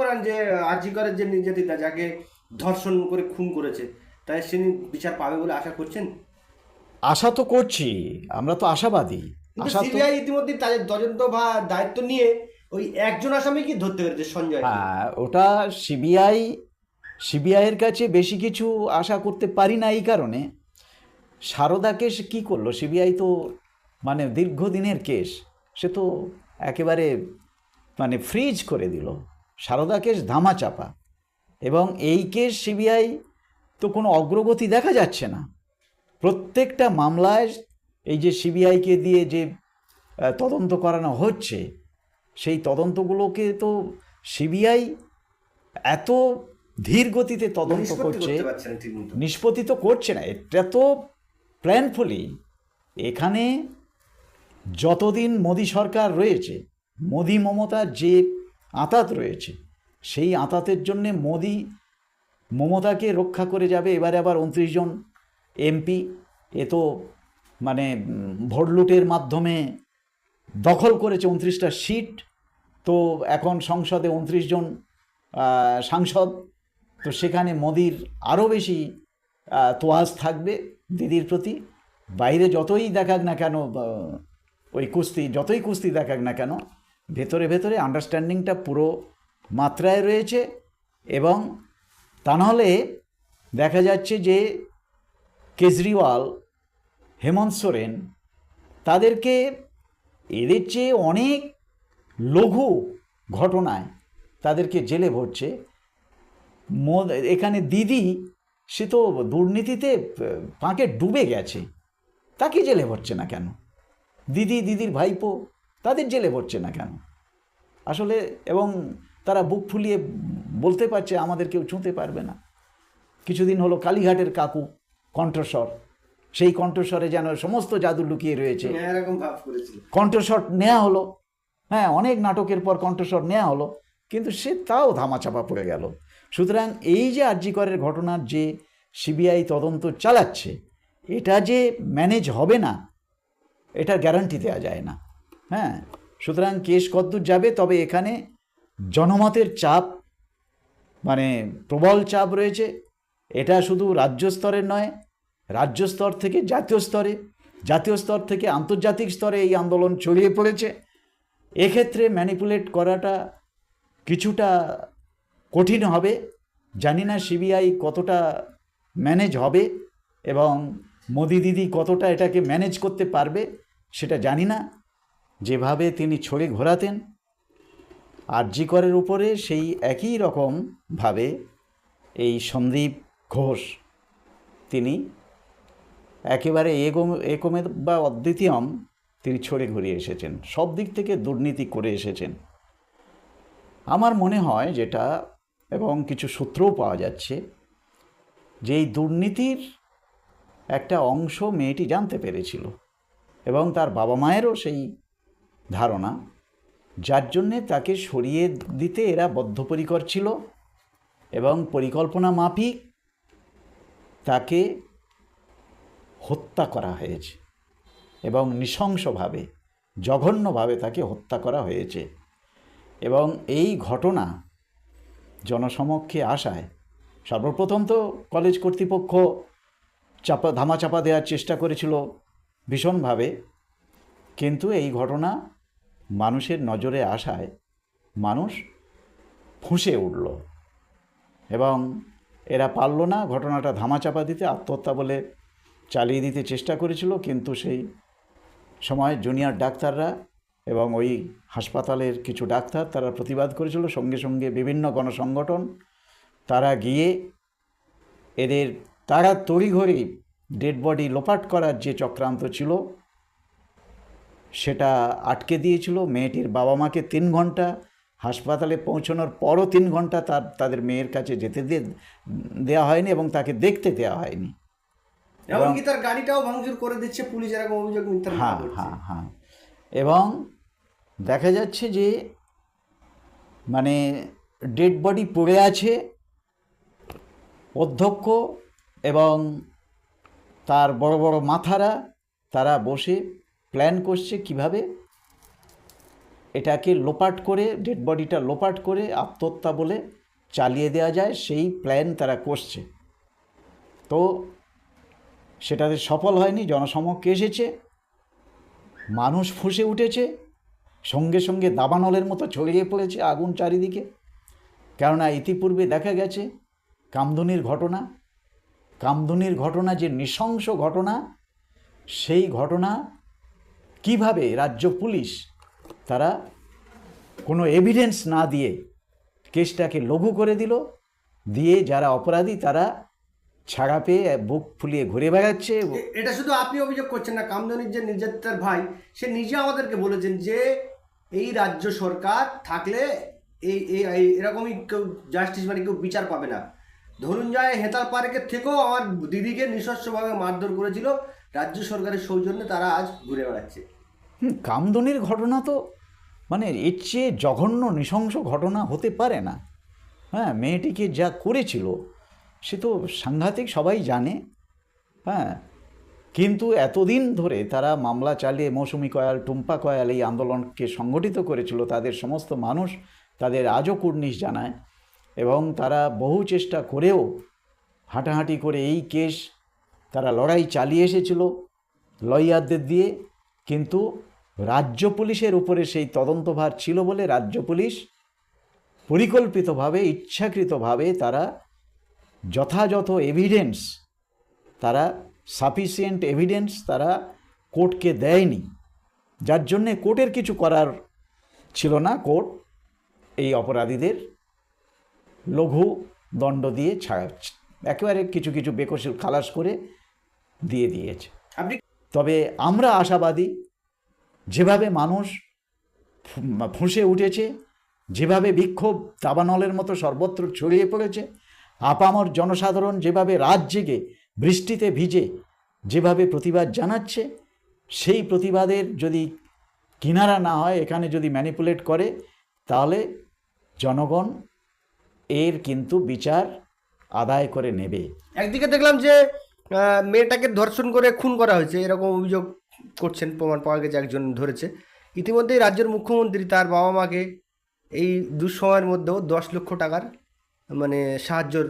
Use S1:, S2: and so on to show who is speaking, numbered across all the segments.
S1: করেন যে আজিকরের যে নির্যাতিতা যাকে ধর্ষণ করে খুন করেছে তাই সে বিচার পাবে বলে আশা করছেন?
S2: আশা তো করছি আমরা তো আশাবাদী। আশা
S1: সিবিআই ইতিমধ্যে তাদের তদন্ত বা দায়িত্ব নিয়ে ওই একজন আসামি কি ধরতে পেরেছে সঞ্জয়।
S2: হ্যাঁ ওটা সিবিআই সিবিআইয়ের কাছে বেশি কিছু আশা করতে পারি না এই কারণে। সারদা কেস কী করল? সিবিআই তো মানে দীর্ঘদিনের কেস সে তো একেবারে মানে ফ্রিজ করে দিল। সারদা কেস ধামাচাপা এবং এই কেস সিবিআই তো কোনো অগ্রগতি দেখা যাচ্ছে না। প্রত্যেকটা মামলায় এই যে সিবিআইকে দিয়ে যে তদন্ত করানো হচ্ছে সেই তদন্তগুলোকে তো সিবিআই এত ধীর গতিতে তদন্ত করছে নিষ্পত্তি তো করছে না। এটা তো প্ল্যানফুলি এখানে যতদিন মোদী সরকার রয়েছে মোদী মমতার যে আঁতাত রয়েছে। সেই আঁতাতের জন্যে মোদী মমতাকে রক্ষা করে যাবে। এবারে আবার উনত্রিশ জন এমপি। এ তো মানে ভোটলুটের মাধ্যমে দখল করেছে উনত্রিশটা সিট। তো এখন সংসদে উনত্রিশ জন সাংসদ। তো সেখানে মোদির আরও বেশি তোয়াজ থাকবে দিদির প্রতি। বাইরে যতই দেখাক না কেন ওই কুস্তি, যতই কুস্তি দেখাক না কেন ভেতরে ভেতরে আন্ডারস্ট্যান্ডিংটা পুরো মাত্রায় রয়েছে এবং তা নাহলে দেখা যাচ্ছে যে কেজরিওয়াল, হেমন্ত সোরেন তাদেরকে এদের চেয়ে অনেক লঘু ঘটনায় তাদেরকে জেলে ভরছে। এখানে দিদি, সে তো দুর্নীতিতে পাঁকে ডুবে গেছে। তাকে জেলে ভরছে না কেন? দিদি, দিদির ভাইপো তাদের জেলে পড়ছে না কেন? আসলে এবং তারা বুক ফুলিয়ে বলতে পারছে আমাদের কেউ ছুঁতে পারবে না। কিছুদিন হলো কালীঘাটের কাকু কণ্ঠস্বর সেই কণ্ঠস্বরে যেন সমস্ত জাদু লুকিয়ে রয়েছে।
S1: করেছিল।
S2: কণ্ঠস্বর নেওয়া হলো। হ্যাঁ অনেক নাটকের পর কণ্ঠস্বর নেওয়া হলো কিন্তু সে তাও ধামাচাপা পড়ে গেল। সুতরাং এই যে আর্যিকরের ঘটনার যে সিবিআই তদন্ত চালাচ্ছে এটা যে ম্যানেজ হবে না এটার গ্যারান্টি দেওয়া যায় না। হ্যাঁ সুতরাং কেস কদ্দূর যাবে, তবে এখানে জনমতের চাপ মানে প্রবল চাপ রয়েছে। এটা শুধু রাজ্য স্তরের নয়, রাজ্য স্তর থেকে জাতীয় স্তরে, জাতীয় স্তর থেকে আন্তর্জাতিক স্তরে এই আন্দোলন ছড়িয়ে পড়েছে। এক্ষেত্রে ম্যানিপুলেট করাটা কিছুটা কঠিন হবে। জানি না সিবিআই কতটা ম্যানেজ হবে এবং মোদি দিদি কতটা এটাকে ম্যানেজ করতে পারবে, সেটা জানি না। যেভাবে তিনি ছড়ে ঘোরাতেন আরজিকরের উপরে সেই একই রকমভাবে এই সন্দীপ ঘোষ, তিনি একেবারে এগম একমে বা অদ্বিতীয়ম তিনি ছড়ে ঘুরিয়ে এসেছেন, সব দিক থেকে দুর্নীতি করে এসেছেন। আমার মনে হয় যেটা এবং কিছু সূত্রও পাওয়া যাচ্ছে, যে এই দুর্নীতির একটা অংশ মেয়েটি জানতে পেরেছিল এবং তার বাবা মায়েরও সেই ধারণা, যার জন্যে তাকে সরিয়ে দিতে এরা বদ্ধপরিকর ছিল এবং পরিকল্পনা মাফিক তাকে হত্যা করা হয়েছে এবং নৃশংসভাবে, জঘন্যভাবে তাকে হত্যা করা হয়েছে এবং এই ঘটনা জনসমক্ষে আসায় সর্বপ্রথম তো কলেজ কর্তৃপক্ষ চাপা ধামাচাপা দেওয়ার চেষ্টা করেছিল ভীষণভাবে, কিন্তু এই ঘটনা মানুষের নজরে আসায় মানুষ ফুঁসে উঠল এবং এরা পারল না ঘটনাটা ধামাচাপা দিতে, আত্মহত্যা বলে চালিয়ে দিতে চেষ্টা করেছিল, কিন্তু সেই সময় জুনিয়র ডাক্তাররা এবং ওই হাসপাতালের কিছু ডাক্তার তারা প্রতিবাদ করেছিল। সঙ্গে সঙ্গে বিভিন্ন গণসংগঠন তারা গিয়ে এদের তারা তড়িঘড়ি ডেড বডি লোপাট করার যে চক্রান্ত ছিল সেটা আটকে দিয়েছিল। মেয়েটির বাবা মাকে তিন ঘণ্টা হাসপাতালে পৌঁছানোর পরও তিন ঘণ্টা তার তাদের মেয়ের কাছে যেতে দিয়ে দেওয়া হয়নি এবং তাকে দেখতে দেওয়া হয়নি।
S1: এমনকি তার গাড়িটাও ভাঙচুর করে দিচ্ছে পুলিশ এরকম অভিযোগ
S2: হ্যাঁ হ্যাঁ হ্যাঁ। এবং দেখা যাচ্ছে যে মানে ডেড বডি পড়ে আছে অধ্যক্ষ এবং তার বড় বড় মাথারা তারা বসে প্ল্যান করছে কীভাবে? এটাকে লোপাট করে, ডেড বডিটা লোপাট করে আত্মহত্যা বলে চালিয়ে দেওয়া যায়, সেই প্ল্যান তারা করছে। তো সেটাতে সফল হয়নি, জনসমক্ষে এসেছে, মানুষ ফুঁসে উঠেছে, সঙ্গে সঙ্গে দাবানলের মতো ছড়িয়ে পড়েছে আগুন চারিদিকে। কেননা ইতিপূর্বে দেখা গেছে, কামদুনির ঘটনা কামদুনির ঘটনা যে নৃশংস ঘটনা, সেই ঘটনা কীভাবে রাজ্য পুলিশ তারা কোনো এভিডেন্স না দিয়ে কেসটাকে লঘু করে দিল, দিয়ে যারা অপরাধী তারা ছাড়া পেয়ে বুক ফুলিয়ে ঘুরে বেড়াচ্ছে।
S1: এটা শুধু আপনি অভিযোগ করছেন না, কামদনির যে নির্যাতিতার ভাই, সে নিজে আমাদেরকে বলেছেন যে এই রাজ্য সরকার থাকলে এই এরকমই কেউ জাস্টিস মানে কেউ বিচার পাবে না। ধরুন যায় হেতাল পার্কের থেকেও আমার দিদিকে নৃশংসভাবে মারধর করেছিল। রাজ্য সরকারের সৌজন্যে তারা আজ ঘুরে বেড়াচ্ছে।
S2: কামদুনির ঘটনা তো মানে এর চেয়ে জঘন্য, নৃশংস ঘটনা হতে পারে না। হ্যাঁ মেয়েটিকে যা করেছিল, সে তো সাংঘাতিক, সবাই জানে। হ্যাঁ কিন্তু এতদিন ধরে তারা মামলা চালিয়ে মৌসুমি কয়াল, টুম্পা কয়াল এই আন্দোলনকে সংগঠিত করেছিল, তাদের সমস্ত মানুষ তাদের আজও কুর্নিশ জানায়। এবং তারা বহু চেষ্টা করেও হাঁটাহাঁটি করে এই কেস তারা লড়াই চালিয়ে এসেছিল লয়ারদের দিয়ে, কিন্তু রাজ্য পুলিশের উপরে সেই তদন্তভার ছিল বলে রাজ্য পুলিশ পরিকল্পিতভাবে, ইচ্ছাকৃতভাবে তারা যথাযথ এভিডেন্স তারা সাফিসিয়েন্ট এভিডেন্স তারা কোর্টকে দেয়নি। যার জন্যে কোর্টের কিছু করার ছিল না। কোর্ট এই অপরাধীদের লঘু দণ্ড দিয়ে ছাড় একেবারে কিছু কিছু বেকসুর খালাস করে দিয়ে দিয়েছে।
S1: আপনি
S2: তবে আমরা আশাবাদী যেভাবে মানুষ ফুঁসে উঠেছে যেভাবে বিক্ষোভ দাবানলের মতো সর্বত্র ছড়িয়ে পড়েছে আপামর জনসাধারণ যেভাবে রাত জেগে বৃষ্টিতে ভিজে যেভাবে প্রতিবাদ জানাচ্ছে সেই প্রতিবাদের যদি কিনারা না হয় এখানে যদি ম্যানিপুলেট করে তাহলে জনগণ এর কিন্তু বিচার আদায় করে নেবে।
S1: একদিকে দেখলাম যে মেয়েটাকে ধর্ষণ করে খুন করা হয়েছে, এরকম অভিযোগ করছেন প্রমাণ পাওয়া গেছে, একজন ধরেছে। ইতিমধ্যেই রাজ্যের মুখ্যমন্ত্রী তার বাবা মাকে এই দুঃসময়ের মধ্যেও দশ লক্ষ টাকার মানে সাহায্যর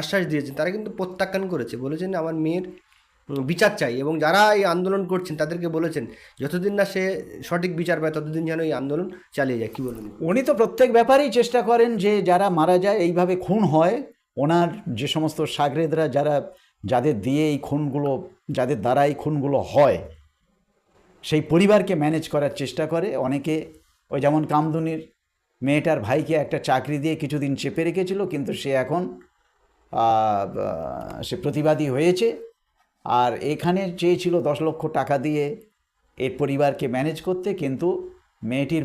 S1: আশ্বাস দিয়েছেন। তারা কিন্তু প্রত্যাখ্যান করেছে, বলেছেন আমার মেয়ের বিচার চাই এবং যারা এই আন্দোলন করছেন তাদেরকে বলেছেন, যতদিন না সে সঠিক বিচার পায়, ততদিন যেন এই আন্দোলন চালিয়ে যায়। কী বলবেন?
S2: উনি তো প্রত্যেক ব্যাপারেই চেষ্টা করেন যে যারা মারা যায়, এইভাবে খুন হয়। ওনার যে সমস্ত সাগরেদরা যারা যাদের দিয়ে এই খুনগুলো, যাদের দ্বারা এই খুনগুলো হয়, সেই পরিবারকে ম্যানেজ করার চেষ্টা করে। অনেকে ওই যেমন কামদুনির মেয়েটার ভাইকে একটা চাকরি দিয়ে কিছুদিন চেপে রেখেছিল, কিন্তু সে এখন সে প্রতিবাদী হয়েছে। আর এখানে চেয়েছিল দশ লক্ষ টাকা দিয়ে এর পরিবারকে ম্যানেজ করতে, কিন্তু মেয়েটির